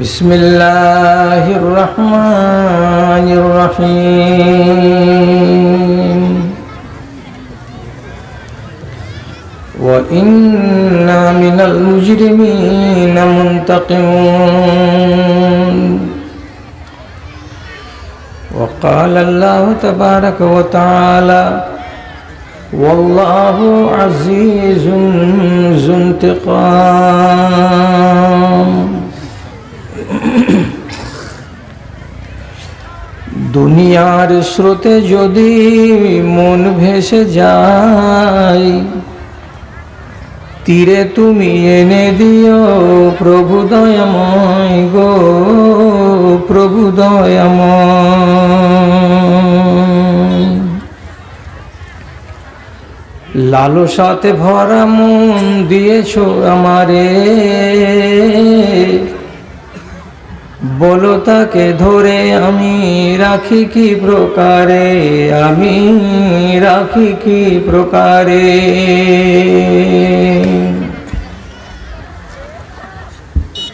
بسم الله الرحمن الرحيم وإنا من المجرمين منتقمون وقال الله تبارك وتعالى والله عزيز ذو انتقام দুনিয়ার স্রোতে যদি মন ভেসে যায়, তীরে তুমি এনে দিও, প্রভু দয়াময় গো, প্রভু দয়াময়। ভরা মন দিয়েছ আমারে বলো তাকে ধরে আমি রাখি কি প্রকারে? আমি রাখি কি প্রকারে?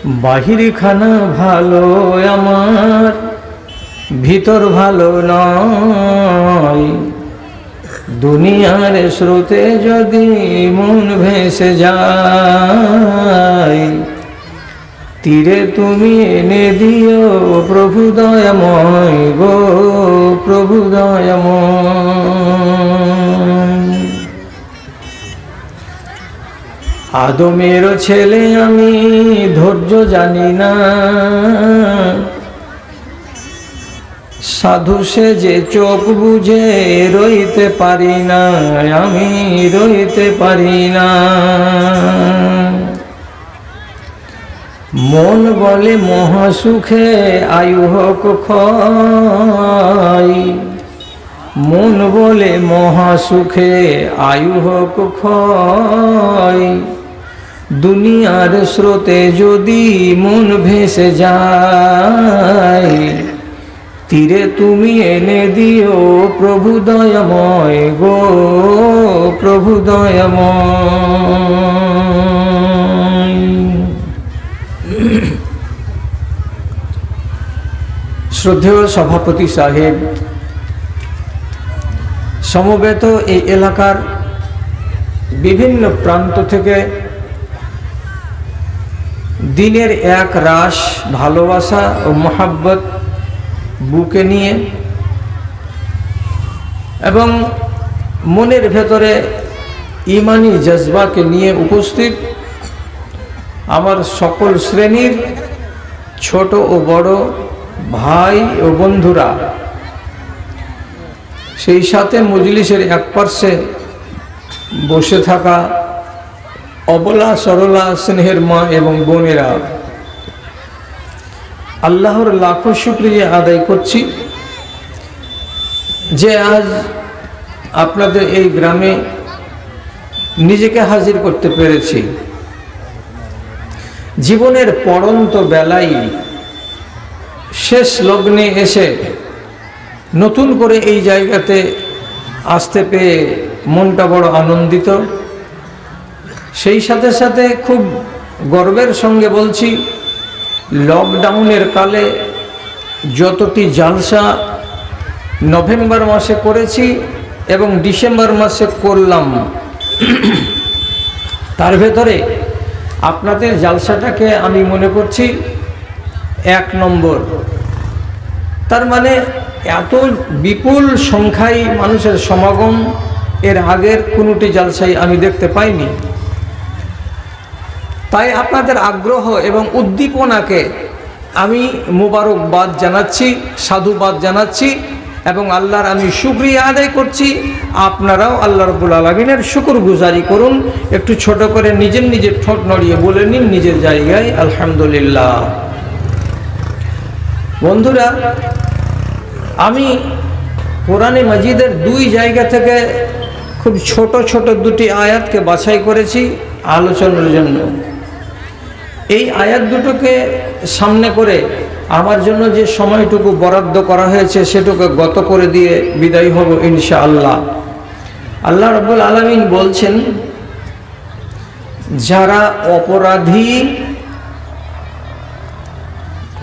বাহির খানা ভালো আমার, ভিতর ভালো নয়। দুনিয়ার স্রোতে যদি মন ভেসে যায় তীরে তুমি এনে দিও প্রভু দয়াময় গো, প্রভু দয়াময়। আদমের ছেলে আমি, ধৈর্য জানি না। সাধু সে যে চোখ বুঝে রইতে পারি না, আমি রইতে পারি না। মন বলে মহাসুখে আয়ু হোক ক্ষয়। মন বলে মহাসুখে আয়ু হোক ক্ষয়। দুনিয়ার স্রোতে যদি মন ভেসে যায়, তীরে তুমি এনে দিও প্রভু দয়াময় গো প্রভু দয়াময় শ্রদ্ধেয় সভাপতি সাহেব, সমবেত এই এলাকার বিভিন্ন প্রান্ত থেকে দিনের এক রাস ভালোবাসা ও মহাব্বত বুকে নিয়ে এবং মনের ভেতরে ইমানি জজবাকে নিয়ে উপস্থিত আমার সকল শ্রেণির ছোট ও বড় ভাই ও বন্ধুরা, সেই সাথে মজলিসের এক পার্শ্বে বসে থাকা অবলা সরলা স্নেহের মা এবং বোনেরা, আল্লাহর লাখো শুক্রিয়া আদায় করছি যে আজ আপনাদের এই গ্রামে নিজেকে হাজির করতে পেরেছি। জীবনের পড়ন্ত বেলায় শেষ লগ্নে এসে নতুন করে এই জায়গাতে আসতে পেয়ে মনটা বড় আনন্দিত। সেই সাথে সাথে খুব গর্বের সঙ্গে বলছি, লকডাউনের কালে যতটি জালসা নভেম্বর মাসে করেছি এবং ডিসেম্বর মাসে করলাম, তার ভেতরে আপনাদের জালসাটাকে আমি মনে করছি এক নম্বর। তার মানে এত বিপুল সংখ্যায় মানুষের সমাগম এর আগের কোনোটি জালসাই আমি দেখতে পাইনি। তাই আপনাদের আগ্রহ এবং উদ্দীপনাকে আমি মোবারকবাদ জানাচ্ছি, সাধুবাদ জানাচ্ছি এবং আল্লাহর আমি শুক্রিয়া আদায় করছি। আপনারাও আল্লাহ রবুল আলমিনের শুকুর গুজারি করুন। একটু ছোট করে নিজের নিজের ঠোঁট নড়িয়ে বলে নিন, নিজের জায়গায়। আলহামদুলিল্লাহ। বন্ধুরা, আমি কোরআনে মাজিদের দুই জায়গা থেকে খুব ছোট ছোট দুটি আয়াতকে বাছাই করেছি আলোচনার জন্য। এই আয়াত দুটোকে সামনে করে আমার জন্য যে সময়টুকু বরাদ্দ করা হয়েছে সেটুকু গত করে দিয়ে বিদায় হব ইনশা আল্লাহ আল্লাহ রব্বুল আলমিন বলছেন, যারা অপরাধী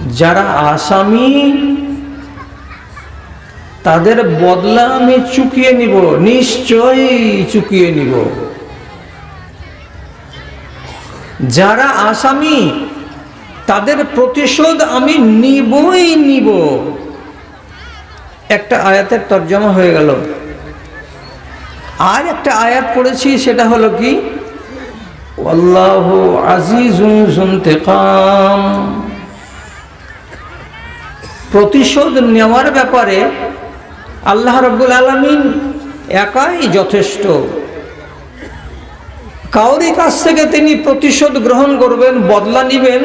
যারা আসামি, তাদের বদলা আমি চুকিয়ে নিব, নিশ্চয়ই চুকিয়ে নিব। যারা আসামি, তাদের প্রতিশোধ আমি নিবই নিব। একটা আয়াতের তর্জমা হয়ে গেল। আর একটা আয়াত পড়েছি, সেটা হলো কি? আল্লাহ জুনতেকাম প্রতিশোধ নেওয়ার ব্যাপারে আল্লাহ রব্বুল আলমিন একাই যথেষ্ট। কাউরি কাছ থেকে তিনি প্রতিশোধ গ্রহণ করবেন, বদলা নিবেন,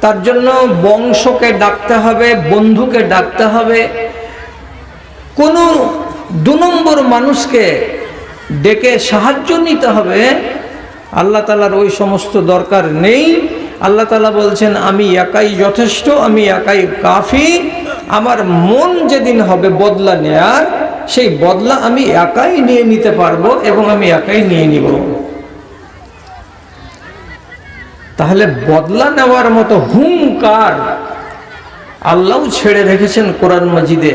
তার জন্য বংশকে ডাকতে হবে, বন্ধুকে ডাকতে হবে। কোনো দু নম্বর মানুষকে ডেকে সাহায্য নিতে হবে। আল্লাহ তালার ওই সমস্ত দরকার নেই। আল্লাহ তালা বলছেন, আমি একাই যথেষ্ট, আমি একাই কাফি। আমার মন যেদিন হবে বদলা নেয়ার, সেই বদলা আমি একাই নিয়ে নিতে পারব এবং আমি একাই নিয়ে নিব। তাহলে বদলা নেওয়ার মতো হুঙ্কার আল্লাহ ছেড়ে রেখেছেন কোরআন মজিদে।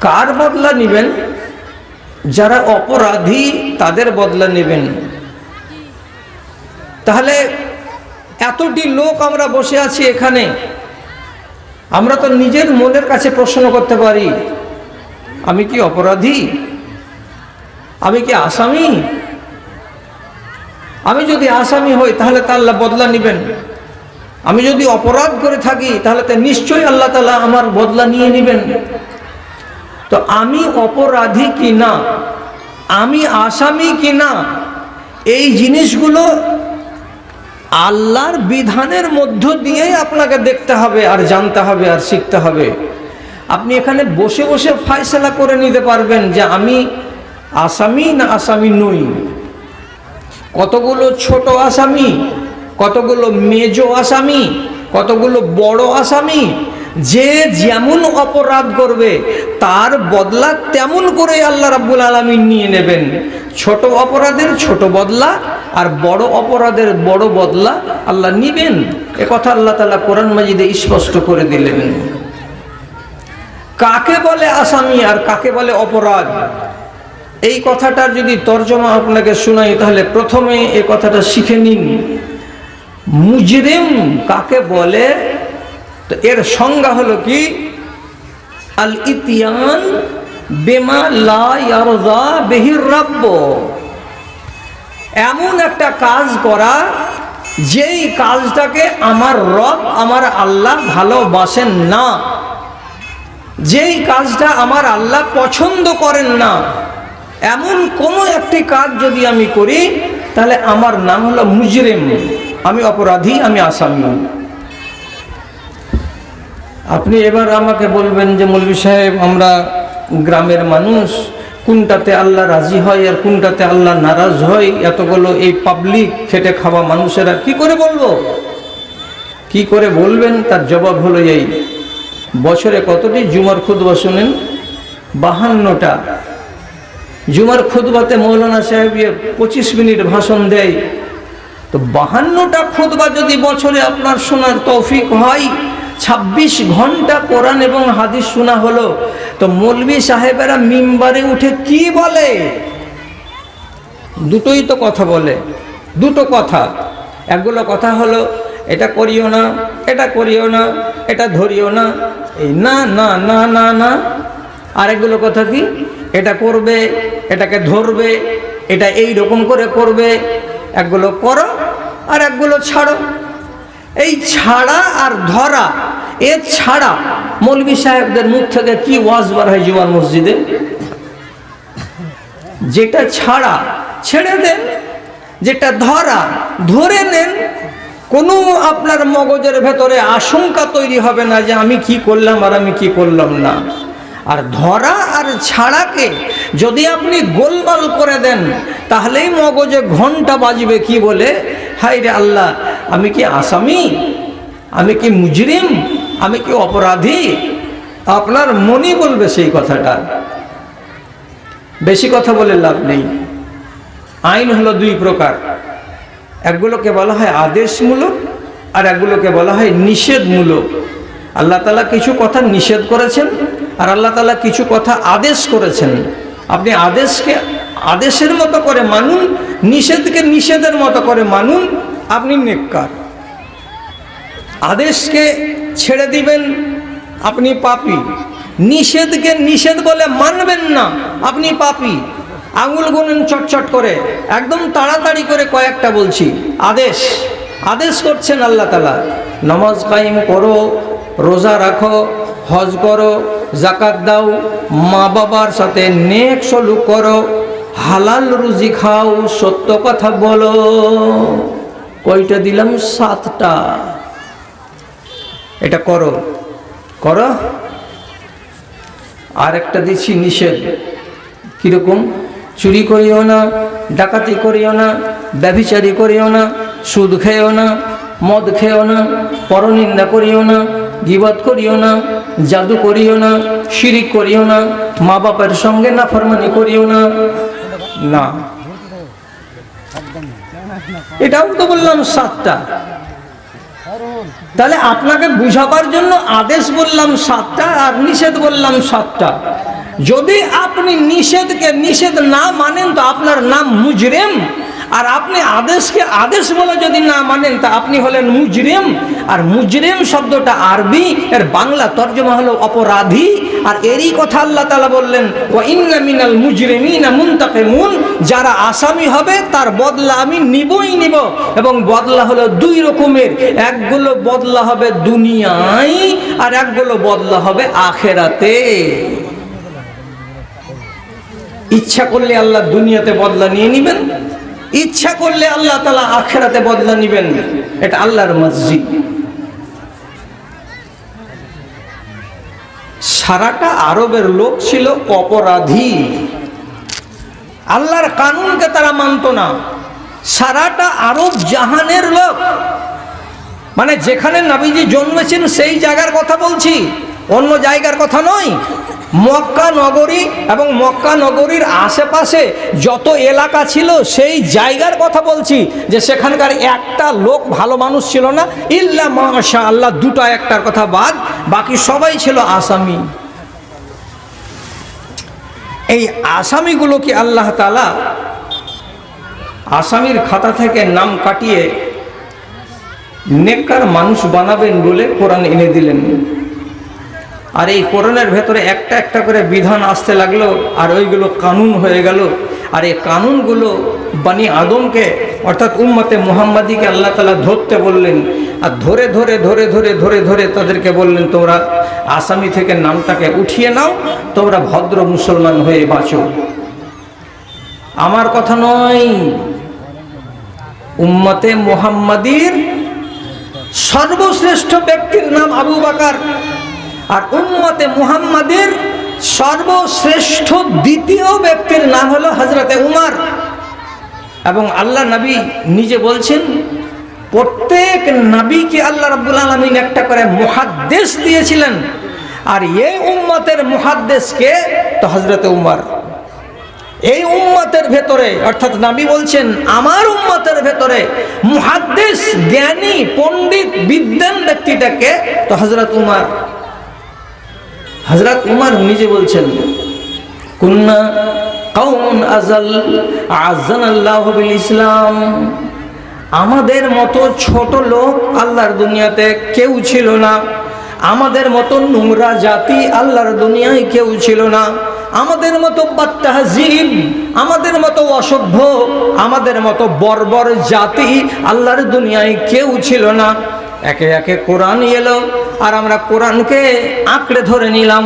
কার বদলা নিবেন? যারা অপরাধী, তাদের বদলা নেবেন। তাহলে এতটি লোক আমরা বসে আছি এখানে, আমরা তো নিজের মনের কাছে প্রশ্ন করতে পারি, আমি কি অপরাধী? আমি কি আসামি? আমি যদি আসামি হই, তাহলে তা আল্লাহ বদলা নেবেন। আমি যদি অপরাধ করে থাকি, তাহলে তো নিশ্চয়ই আল্লাহ তালা আমার বদলা নিয়ে নেবেন। তো আমি অপরাধী কি না? আমি আসামি কি না? এই জিনিসগুলো আল্লাহর বিধানের মধ্য দিয়েই আপনাকে দেখতে হবে আর জানতে হবে আর শিখতে হবে। আপনি এখানে বসে বসে ফায়সলা করে নিতে পারবেন যে আমি আসামি না আসামি নই। কতগুলো ছোট আসামি, কতগুলো মেজো আসামি, কতগুলো বড় আসামি যে যেমন অপরাধ করবে, তার বদলা তেমন করে আল্লাহ রাব্বুল আলমিন নিয়ে নেবেন। ছোট অপরাধের ছোট বদলা আর বড় অপরাধের বড় বদলা আল্লাহ নিবেন। এ কথা আল্লাহ তালা কোরআন মাজিদে স্পষ্ট করে দিলেন। কাকে বলে আসামি আর কাকে বলে অপরাধ? এই কথাটার যদি তর্জমা আপনাকে শোনাই, তাহলে প্রথমে এ কথাটা শিখে নিন। মুজরিম কাকে বলে? তো এর সংজ্ঞা হলো কি? আল ইতিয়ান বেমা লা ইয়ারদা বেহির রাব্য এমন একটা কাজ করা, যেই কাজটাকে আমার রব, আমার আল্লাহ ভালোবাসেন না। যেই কাজটা আমার আল্লাহ পছন্দ করেন না। এমন কোনো একটি কাজ যদি আমি করি, তাহলে আমার নাম হলো মুজরিম। আমি অপরাধী, আমি আসামি। আপনি এবার আমাকে বলবেন যে মৌলভী সাহেব, আমরা গ্রামের মানুষ, কোনটাতে আল্লাহ রাজি হয় আর কোনটাতে আল্লাহ নারাজ হয়? এতগুলো এই পাবলিক খেটে খাওয়া মানুষেরা কি করে বলব? কি করে বলবেন? তার জবাব হলো এই। বছরে কতটি জুমার খুদবা শুনেন? বাহান্নটা। জুমার খুদবাতে মৌলানা সাহেব ইয়ে পঁচিশ মিনিট ভাষণ দেয়। তো বাহান্নটা খুদবা যদি বছরে আপনার শোনার তৌফিক হয় ছাব্বিশ ঘণ্টা কোরআন এবং হাদিস শোনা হলো। তো মৌলবি সাহেবেরা মিম্বারে উঠে কি বলে? দুটোই তো কথা বলে, দুটো কথা। একগুলো কথা হলো, এটা করিও না, এটা করিও না, এটা ধরিও না, এই না না না না না। আরেকগুলো কথা কি? এটা করবে, এটাকে ধরবে, এটা এই রকম করে করবে, একগুলো করো আর একগুলো ছাড়ো। এই ছাড়া আর ধরা, এ ছাড়া মৌলবী সাহেবদের মুখ থেকে কি ওয়াজ বার হয় জুমার মসজিদে? যেটা ছাড়া ছেড়ে দেন, যেটা ধরা, ধরে নেন, কোনো আপনার মগজের ভেতরে আশঙ্কা তৈরি হবে না যে আমি কি করলাম আর আমি কি করলাম না। আর ধরা আর ছাড়াকে যদি আপনি গোলমাল করে দেন, তাহলেই মগজে ঘণ্টা বাজবে কি বলে? হাই রে আল্লাহ আমি কি আসামি? আমি কি মুজরিম? আমি কি অপরাধী? আপনার মনই বলবে সেই কথাটা। বেশি কথা বলে লাভ নেই। আইন হলো দুই প্রকার। একগুলোকে বলা হয় আদেশমূলক আর একগুলোকে বলা হয় নিষেধমূলক। আল্লাহ তালা কিছু কথা নিষেধ করেছেন আর আল্লাহ তালা কিছু কথা আদেশ করেছেন। আপনি আদেশকে, আদেশের মতো করে মানুন, নিষেধকে নিষেধের মতো করে মানুন আপনি নেককার। আদেশকে ছেড়ে দিবেন আপনি পাপি। নিষেধকে নিষেধ বলে মানবেন না, আপনি পাপি। আঙুল গুনেন চটচট করে, একদম তাড়াতাড়ি করে কয়েকটা বলছি। আদেশ আদেশ করছেন আল্লাহ তালা নমাজ কায়েম করো, রোজা রাখো, হজ করো জাকাত দাও, মা বাবার সাথে নেক সলুক করো, হালাল রুজি খাও, সত্য কথা বলো। কয়টা দিলাম? সাতটা। এটা করো। করো। আর একটা দিচ্ছি নিষেধ। কীরকম? চুরি করিও না, ডাকাতি করিও না, ব্যভিচারি করিও না, সুদ খেয়েও না, মদ খেয়েও না, পরনিন্দা করিও না, গিবত করিও না, জাদু করিও না, শিরিক করিও না মা বাবার সঙ্গে না ফরমানি করিও না। না। এটাও তো বললাম সাতটা। তাহলে আপনাকে বুঝাবার জন্য আদেশ বললাম সাতটা আর নিষেধ বললাম সাতটা। যদি আপনি নিষেধকে নিষেধ না মানেন তো আপনার নাম মুজরেম আর আপনি আদেশকে, আদেশ বলে যদি না মানেন, তা আপনি হলেন মুজরিম। আর মুজরিম শব্দটা আরবি, এর বাংলা তর্জমা হলো অপরাধী। আর এরই কথা আল্লাহ তালা বললেন ও ইন্না মিনাল মুজরিমিনা মুনতাকিমুন যারা আসামি হবে, তার বদলা আমি নিবই নিব। এবং বদলা হলো দুই রকমের, একগুলো বদলা হবে দুনিয়ায়, আর একগুলো বদলা হবে আখেরাতে। ইচ্ছা করলে আল্লাহ দুনিয়াতে বদলা নিয়ে নেবেন। ইচ্ছা করলে আল্লাহ তালা আখেরাতে বদলা নিবেন। এটা আল্লাহর মসজিদ। সারাটা আরবের লোক ছিল অপরাধী। আল্লাহর কানুনকে তারা মানত না। সারাটা আরব জাহানের লোক। মানে যেখানে নাবিজি জন্মেছেন সেই জায়গার কথা বলছি, অন্য জায়গার কথা নয়। মক্কা নগরী এবং মক্কা নগরীর আশেপাশে যত এলাকা ছিল, সেই জায়গার কথা বলছি যে সেখানকার একটা লোক ভালো মানুষ ছিল না। ইল্লা মাশা আল্লাহ দুটো একটার কথা বাদ, বাকি সবাই ছিল আসামি। এই আসামিগুলোকে আল্লাহ তালা আসামির খাতা থেকে নাম কাটিয়ে নেককার মানুষ বানাবেন বলে কোরআন এনে দিলেন? আর এই কোরআনের ভেতরে একটা একটা করে বিধান আসতে লাগল, আর ওইগুলো কানুন হয়ে গেল। আর এই কানুনগুলো বানি আদমকে, অর্থাৎ উম্মতে মুহাম্মাদিকে আল্লাহ তালা ধরতে বললেন। আর ধরে ধরে ধরে ধরে ধরে ধরে তাদেরকে বললেন, তোমরা আসামি থেকে নামটাকে উঠিয়ে নাও, তোমরা ভদ্র মুসলমান হয়ে বাঁচো। আমার কথা নয়, উম্মতে মুহাম্মাদির সর্বশ্রেষ্ঠ ব্যক্তির নাম আবু বাকার। আর উম্মতে মুহাম্মাদের সর্বশ্রেষ্ঠ দ্বিতীয় ব্যক্তির নাম হলো হজরতে উমার। এবং আল্লাহ নবী নিজে বলছেন, প্রত্যেক নবীকে আল্লাহ রাব্বুল আলমিন একটা করে মহাদ্দেশ দিয়েছিলেন। আর এই উম্মতের মহাদ্দেশকে তো হজরতে উমার। এই উম্মতের ভেতরে, অর্থাৎ নাবি বলছেন, আমার উম্মতের ভেতরে মুহাদ্দেশ জ্ঞানী, পণ্ডিত বিদ্যান ব্যক্তিটাকে তো হজরত উমার। হজরত উমার নিজে বলছেন, কুন্না কৌন আজাল আজান আল্লাহ ইসলাম আমাদের মতো ছোট লোক আল্লাহর দুনিয়াতে কেউ ছিল না। আমাদের মতো নোংরা জাতি আল্লাহর দুনিয়ায় কেউ ছিল না। আমাদের মতো বাত্তাহাজিব আমাদের মতো অসভ্য, আমাদের মতো বর্বর জাতি আল্লাহর দুনিয়ায় কেউ ছিল না। একে একে কোরআন এলো, আর আমরা কোরআনকে আঁকড়ে ধরে নিলাম।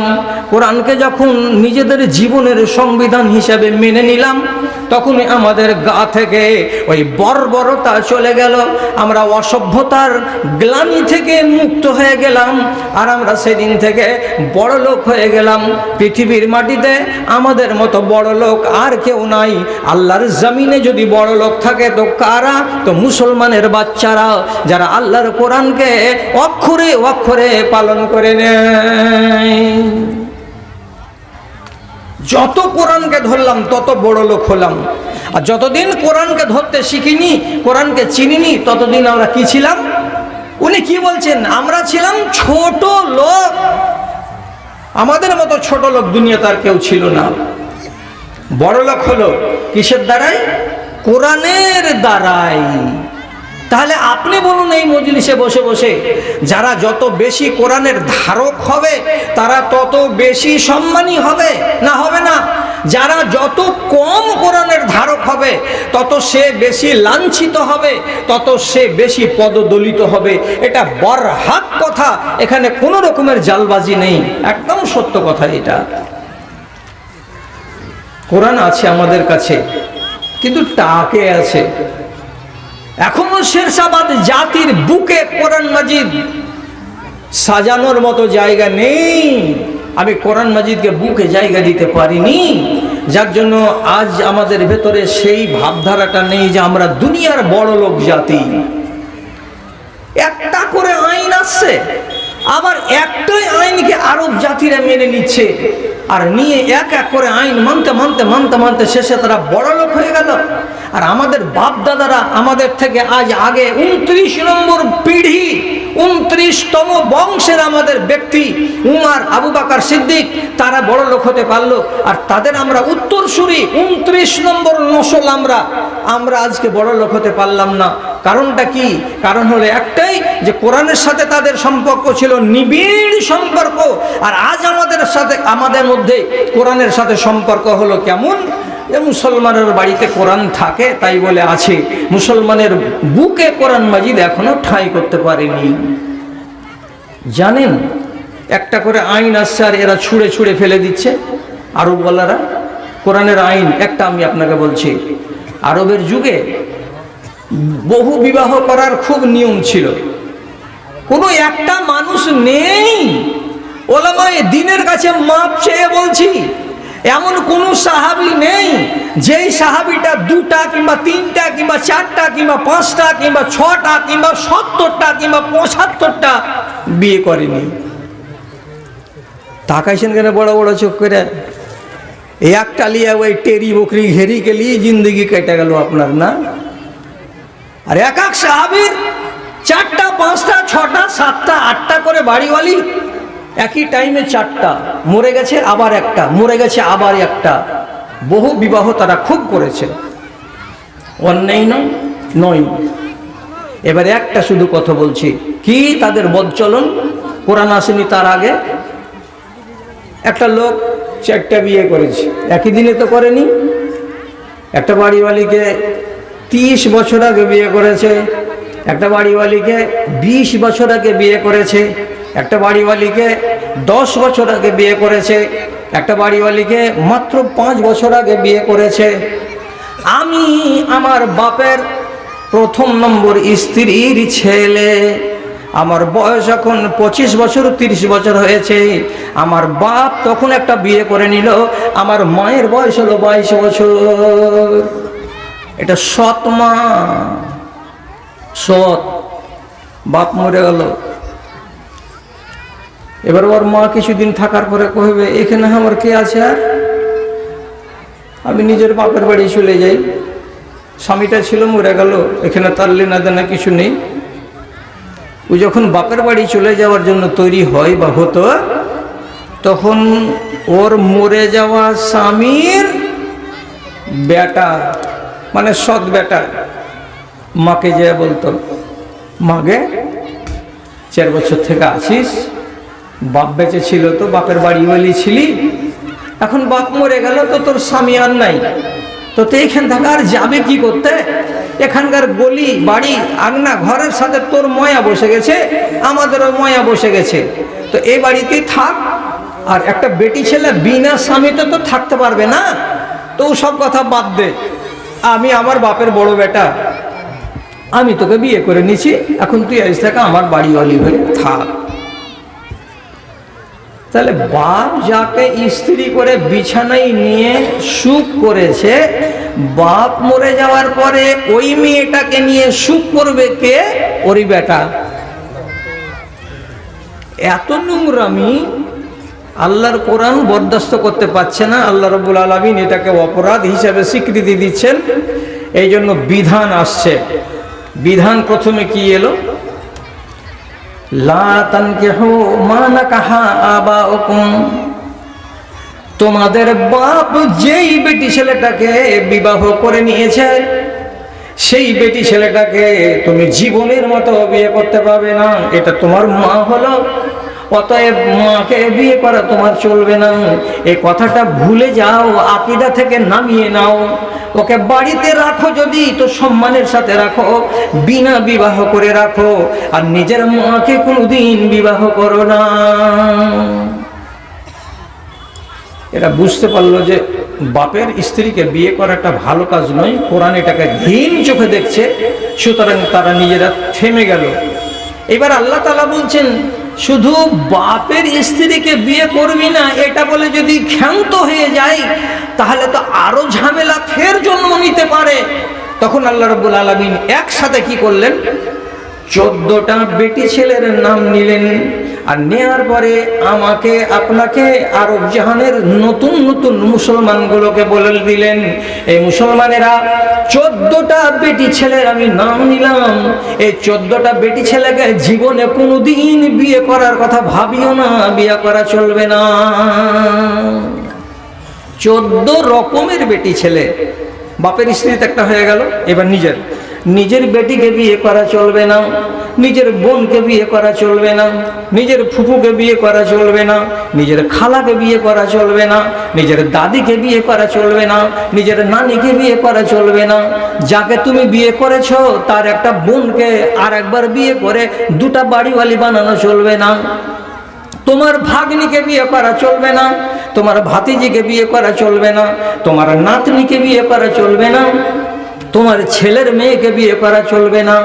কোরআনকে যখন নিজেদের জীবনের সংবিধান হিসাবে মেনে নিলাম, তখনই আমাদের গা থেকে ওই বর্বরতা চলে গেল। আমরা অসভ্যতার গ্লানি থেকে মুক্ত হয়ে গেলাম, আর আমরা সেদিন থেকে বড় লোক হয়ে গেলাম। পৃথিবীর মাটিতে আমাদের মতো বড় লোক আর কেউ নাই। আল্লাহর জমিনে যদি বড় লোক থাকে, তো কারা? তো মুসলমানের বাচ্চারা, যারা আল্লাহর কোরআনকে অক্ষরে অক্ষরে পালন করে নেয়। যত কোরআনকে ধরলাম, তত বড় লোক হলাম। আর যতদিন কোরআনকে ধরতে শিখিনি, কোরআনকে চিনিনি, ততদিন আমরা কি ছিলাম? উনি কি বলছেন? আমরা ছিলাম ছোট লোক। আমাদের মতো ছোট লোক দুনিয়া তার কেউ ছিল না। বড় লোক হলো কিসের দ্বারাই? কোরআনের দ্বারাই। তাহলে আপনি বলুন এই মজলিসে বসে বসে, যারা যত বেশি কোরআনের ধারক হবে, তারা তত বেশি সম্মানী হবে, না হবে না? যারা যত কম কোরআনের ধারক হবে, তত সে বেশি লাঞ্ছিত হবে, তত সে বেশি পদদলিত হবে। এটা বরহাত কথা, এখানে কোনো রকমের জালবাজি নেই। একদম সত্য কথা এটা। কোরআন আছে আমাদের কাছে, কিন্তু টাকে আছে। এখনও শেরশাবাদ জাতির বুকে কোরআন মাজিদ সাজানোর মতো জায়গা নেই। আমি কোরআন মাজিদকে বুকে জায়গা দিতে পারিনি। যার জন্য আজ আমাদের ভেতরে সেই ভাবধারাটা নেই যে আমরা দুনিয়ার বড় লোক জাতি। একটা করে আইন আসছে আবার একটাই আইনকে আরব জাতিরা মেনে নিচ্ছে। আর নিয়ে এক এক করে আইন মানতে মানতে মানতে মানতে শেষে তারা বড় লোক হয়ে গেল। আর আমাদের বাপ দাদারা আমাদের থেকে আজ আগে উনত্রিশ নম্বর পিঢ়ি উনত্রিশতম বংশের আমাদের ব্যক্তি উমার, আবু বাকার সিদ্দিক, তারা বড় লোক হতে পারল। আর তাদের আমরা উত্তরসূরি, উনত্রিশ নম্বর নসল আমরা। আমরা আজকে বড় লোক হতে পারলাম না। কারণটা কি? কারণ হলো একটাই যে কোরআনের সাথে তাদের সম্পর্ক ছিল নিবিড় সম্পর্ক। আর আজ আমাদের সাথে, আমাদের মধ্যে কোরআনের সাথে সম্পর্ক হলো কেমন? যে মুসলমানের বাড়িতে কোরআন থাকে, তাই বলে আছে, মুসলমানের বুকে কোরআন মাজিদ এখনও ঠাঁই করতে পারেনি। জানেন? একটা করে আইন আসছে আর এরা ছুঁড়ে ছুঁড়ে ফেলে দিচ্ছে। আরবওয়ালারা, কোরআনের আইন, একটা আমি আপনাকে বলছি। আরবের যুগে বহু বিবাহ করার খুব নিয়ম ছিল। কোনো একটা মানুষ নেই। ওলামায় দিনের কাছে মাপ চেয়ে বলছি, এমন কোনো সাহাবি নেই, যেই সাহাবিটা দুটা কিংবা তিনটা কিংবা চারটা কিংবা পাঁচটা কিংবা ছটা কিংবা সত্তরটা কিংবা পঁচাত্তরটা বিয়ে করেনি। তাকাইছেন কেন বড় বড় চোখ করে? একটা লিয়া ওই টেরি বকরি ঘেরি গেলি, জিন্দগি কেটে গেল আপনার, না? আর এক এক সাহাবির চারটা, পাঁচটা, ছটা, সাতটা, আটটা করে বাড়িওয়ালি একই টাইমে চারটা, মরে গেছে আবার একটা, মরে গেছে আবার একটা। বহু বিবাহ তারা খুব করেছে। অন্যায় নয় নয়। এবারে একটা শুধু কথা বলছি। কি তাদের বদচলন? কোরআন আসেনি তার আগে। একটা লোক চারটা বিয়ে করেছে। একই দিনে তো করেনি। একটা বাড়িওয়ালিকে তিরিশ বছর আগে বিয়ে করেছে। একটা বাড়িওয়ালিকে বিশ বছর আগে বিয়ে করেছে। একটা বাড়িওয়ালিকে দশ বছর আগে বিয়ে করেছে। একটা বাড়িওয়ালিকে মাত্র পাঁচ বছর আগে বিয়ে করেছে। আমি আমার বাপের প্রথম নম্বর স্ত্রীর ছেলে। আমার বয়স এখন পঁচিশ বছর, তিরিশ বছর হয়েছে। আমার বাপ তখন একটা বিয়ে করে নিল। আমার মায়ের বয়স হলো বাইশ বছর। এটা সৎ মা। সৎ। বাপ মরে গেল। এবার ওর মা কিছুদিন থাকার পরে কহবে এখানে আমার কে আছে আর? আমি নিজের বাপের বাড়ি চলে যাই। স্বামীটা ছিল, মরে গেল, এখানে তার লেনা দেনা কিছু নেই। ও যখন বাপের বাড়ি চলে যাওয়ার জন্য তৈরি হয় বা হতো, তখন ওর মরে যাওয়া স্বামীর বেটা মানে সৎ বেটা, মাকে যে বলতো, মাগে, চার বছর থেকে আসিস বাপ বেঁচে ছিল তো, বাপের বাড়ি ছিলি, এখন বাপ মরে গেল তো তোর স্বামী আর নাই। তো এইখান থেকে আর যাবে কি করতে? এখানকার গলি, বাড়ি আংনা ঘরের সাথে তোর ময়া বসে গেছে, আমাদেরও ময়া বসে গেছে। তো এই বাড়িতেই থাক, আর একটা বেটি ছেলে বিনা স্বামীতে তো থাকতে পারবে না। তো সব কথা বাদ দে। আমি আমার বাপের বড় বেটা। আমি তোকে বিয়ে করে নিছি। এখন তুই আজ থেকে আমার বাড়িওয়ালি হয়ে থাক। তাহলে বাপ যাকে স্ত্রী করে বিছানায় নিয়ে সুখ করেছে, বাপ মরে যাওয়ার পরে ওই মেয়েটাকে নিয়ে সুখ করবে কে? ওরই বেটা। এত নোংরামি আল্লাহর কোরআন বরদাস্ত করতে পারছে না। আল্লাহ রবুল আলমিন এটাকে অপরাধ হিসাবে স্বীকৃতি দিচ্ছেন। এই জন্য বিধান আসছে। বিধান প্রথমে কি এলো? তোমাদের বাপ যেই বেটি ছেলেটাকে বিবাহ করে নিয়েছে, সেই বেটি ছেলেটাকে তুমি জীবনের মতো বিয়ে করতে পারবে না। এটা তোমার মা হলো অতএব মাকে বিয়ে করা তোমার চলবে না। এই কথাটা ভুলে যাও, আকিদা থেকে নামিয়ে নাও। ওকে বাড়িতে রাখো যদি, তো সম্মানের সাথে রাখো, বিনা বিবাহ করে রাখো। আর নিজের মাকে কোনোদিন বিবাহ করো না। এরা বুঝতে পারল যে বাপের স্ত্রীকে বিয়ে করা একটা ভালো কাজ নয়, কোরআন এটাকে ঘিন চোখে দেখছে, সুতরাং তারা নিজেরা থেমে গেল। এবার আল্লাহ তালা বলছেন শুধু বাপের স্ত্রীকে বিয়ে করবি না, এটা বলে যদি ক্ষান্ত হয়ে যায় তাহলে তো আরও ঝামেলা ফের জন্ম নিতে পারে। তখন আল্লাহ রব্বুল আলমিন একসাথে কি করলেন? চোদ্দটা বেটি ছেলের নাম নিলেন। আর নেওয়ার পরে আমাকে আপনাকে আরব জাহানের নতুন নতুন মুসলমানগুলোকে বলে দিলেন, এই মুসলমানেরা, চোদ্দটা বেটি ছেলের আমি নাম নিলাম। এই চোদ্দটা বেটি ছেলেকে জীবনে কোনোদিন বিয়ে করার কথা ভাবিও না, বিয়ে করা চলবে না। চোদ্দ রকমের বেটি ছেলে। বাপের স্ত্রী একটা হয়ে গেল, এবার নিজের। নিজের বেটিকে বিয়ে করা চলবে না, নিজের বোনকে বিয়ে করা চলবে না, নিজের ফুপুকে বিয়ে করা চলবে না, নিজের খালাকে বিয়ে করা চলবে না, নিজের দাদিকে বিয়ে করা চলবে না, নিজের নানিকে বিয়ে করা চলবে না। যাকে তুমি বিয়ে করেছ, তার একটা বোনকে আর একবার বিয়ে করে দুটা বাড়িওয়ালি বানানো চলবে না। তোমার ভাগ্নিকে বিয়ে করা চলবে না, তোমার ভাতিজিকে বিয়ে করা চলবে না, তোমার নাতনিকে বিয়ে করা চলবে না তোমার ছেলের মেয়েকে বিয়ে করা চলবে না,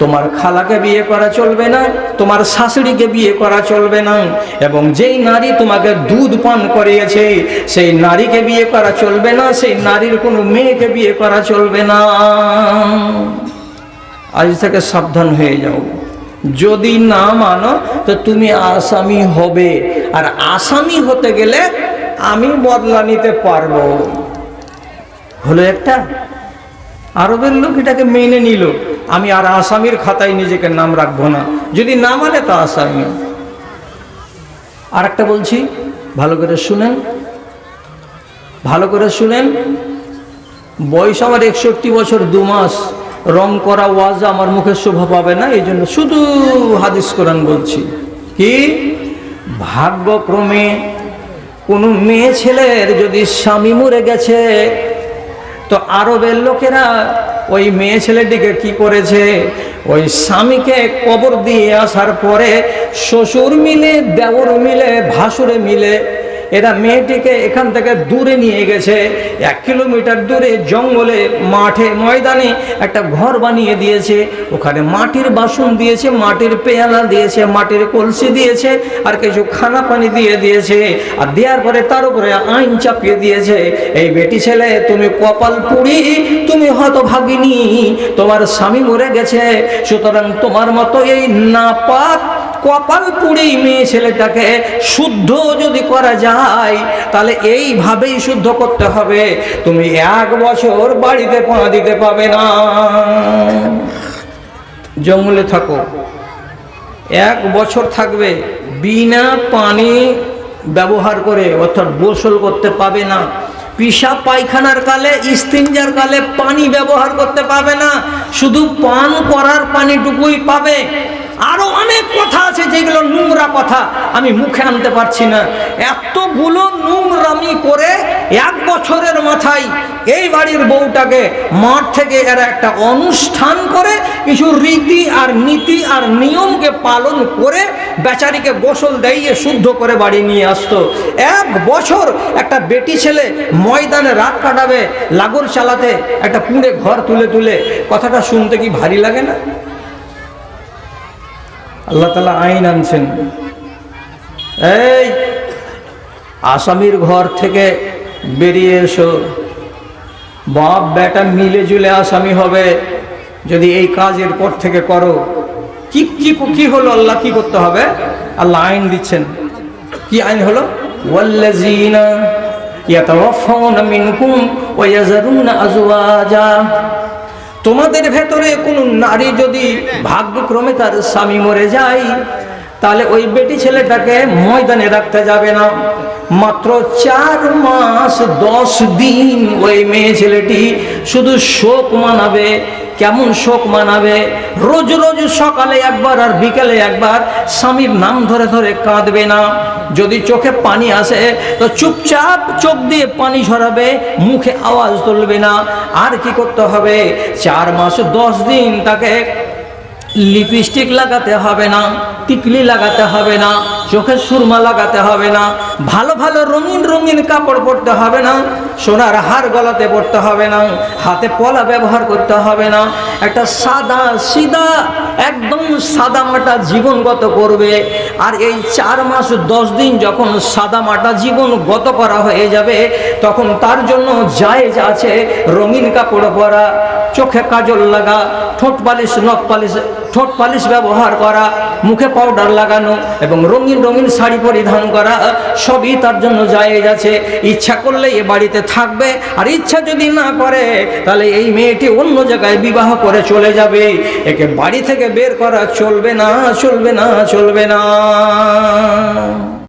তোমার খালাকে বিয়ে করা চলবে না, তোমার শাশুড়িকে বিয়ে করা চলবে না, এবং যেই নারী তোমাকে দুধ পান করিয়েছে, সেই নারীকে বিয়ে করা চলবে না, সেই নারীর কোনো মেয়েকে বিয়ে করা চলবে না। আজ থেকে সাবধান হয়ে যাও। যদি না মানো, তো তুমি আসামি হবে, আর আসামি হতে গেলে আমি বদলা নিতে পারব। হলো একটা? আরবের লোক এটাকে মেনে নিল। আমি আর আসামির খাতায় নিজেকে নাম রাখব না। যদি না মানে তা আসামি। আর একটা বলছি, ভালো করে শুনেন। ভালো করে শুনেন। বয়স আমার একষট্টি বছর, দু মাস। রং করা ওয়াজ আমার মুখে শোভা পাবে না, এই জন্য শুধু হাদিস কোরআন বলছি। কি? ভাগ্যক্রমে কোনো মেয়ে ছেলের যদি স্বামী মরে গেছে তো আরবের লোকেরা ওই মেয়ে ছেলেটিকে কি করেছে? ওই স্বামীকে কবর দিয়ে আসার পরে শ্বশুর মিলে, দেওর মিলে, ভাসুরে মিলে এরা মেয়েটিকে এখান থেকে দূরে নিয়ে গেছে। এক কিলোমিটার দূরে জঙ্গলে, মাঠে, ময়দানে একটা ঘর বানিয়ে দিয়েছে। ওখানে মাটির বাসন দিয়েছে, মাটির পেয়ালা দিয়েছে, মাটির কলসি দিয়েছে আর কিছু খানা পানি দিয়ে দিয়েছে। আর দেওয়ার পরে তার উপরে আইন চাপিয়ে দিয়েছে। এই বেটি ছেলে, তুমি কপাল পুড়ি, তুমি হয়তো ভাগিনি তোমার স্বামী মরে গেছে, সুতরাং তোমার মতো এই নাপাক কপাল পুড়ি মেয়ে ছেলেটাকে শুদ্ধ যদি করা যায়, তাহলে এইভাবেই শুদ্ধ করতে হবে। তুমি এক বছর বাড়িতে পা দিতে পাবে না। জঙ্গলে থাকো। এক বছর থাকবে বিনা পানি ব্যবহার করে, অর্থাৎ গোসল করতে পাবে না। পিসাব পায়খানার কালে, ইস্তিনজার কালে পানি ব্যবহার করতে পাবে না। শুধু পান করার পানিটুকুই পাবে। আরও অনেক কথা আছে যেগুলো নোংরা কথা আমি মুখে আনতে পারছি না। এতগুলো নোংরামি করে এক বছরের মাথায় এই বাড়ির বউটাকে মাঠ থেকে এরা একটা অনুষ্ঠান করে, কিছু রীতি আর নীতি আর নিয়মকে পালন করে বেচারিকে গোসল দেইয়ে শুদ্ধ করে বাড়ি নিয়ে আসতো। এক বছর একটা বেটি ছেলে ময়দানে রাত কাটাবে, লাগর চালাতে একটা কুঁড়ে ঘর তুলে তুলে। কথাটা শুনতে কি ভারী লাগে না? আল্লাহ তালা আইন আনছেন। এই আসামির ঘর থেকে বেরিয়ে এসো। বাপ বেটা মিলে জুলে আসামি হবে। যদি এই কাজের পর থেকে করো, কি কি কি হলো আল্লাহ, কি করতে হবে? আল্লাহ আইন দিচ্ছেন। কি আইন হলো? ওয়াল্লাযীনা ইয়াতাওয়াফাউনা মিনকুম ওয়া ইয়াযারুনা আজওয়াজা তোমাদের ভেতরে কোনো নারী যদি ভাগ্যক্রমে তার স্বামী মরে যায়, তাহলে ওই বেটি ছেলেটাকে ময়দানে রাখতে যাবে না। মাত্র চার মাস, দশ দিন ওই মেয়ে ছেলেটি শুধু শোক মানাবে। কেমন শোক মানাবে? রোজ রোজ সকালে একবার আর বিকেলে একবার স্বামীর নাম ধরে ধরে কাঁদবে না। যদি চোখে পানি আসে, তো চুপচাপ চোখ দিয়ে পানি ঝরাবে, মুখে আওয়াজ তুলবে না। আর কি করতে হবে? চার মাস দশ দিন তাকে লিপস্টিক লাগাতে হবে না টিকলি লাগাতে হবে না চোখে সুরমা লাগাতে হবে না, ভালো ভালো রঙিন রঙিন কাপড় পরতে হবে না, সোনার হার গলাতে পড়তে হবে না, হাতে পলা ব্যবহার করতে হবে না, একটা সাদা সিদা একদম সাদা মাটা জীবন গত করবে, আর এই চার মাস দশ দিন যখন সাদা মাটা জীবন গত করা হয়ে যাবে, তখন তার জন্য জায়েজ আছে রঙিন কাপড় পরা চোখে কাজল লাগা, ঠোঁট পালিশ, নখ পালিশ, ঠোঁট পালিশ ব্যবহার করা, মুখে পাউডার লাগানো এবং রঙিন রঙিন শাড়ি পরিধান করা, সবই তার জন্য জায়েজ আছে। ইচ্ছা করলে এ বাড়িতে থাকবে, আর ইচ্ছা যদি না করে, তাহলে এই মেয়েটি অন্য জায়গায় বিবাহ করে চলে যাবে। একে বাড়ি থেকে বের করা চলবে না চলবে না চলবে না।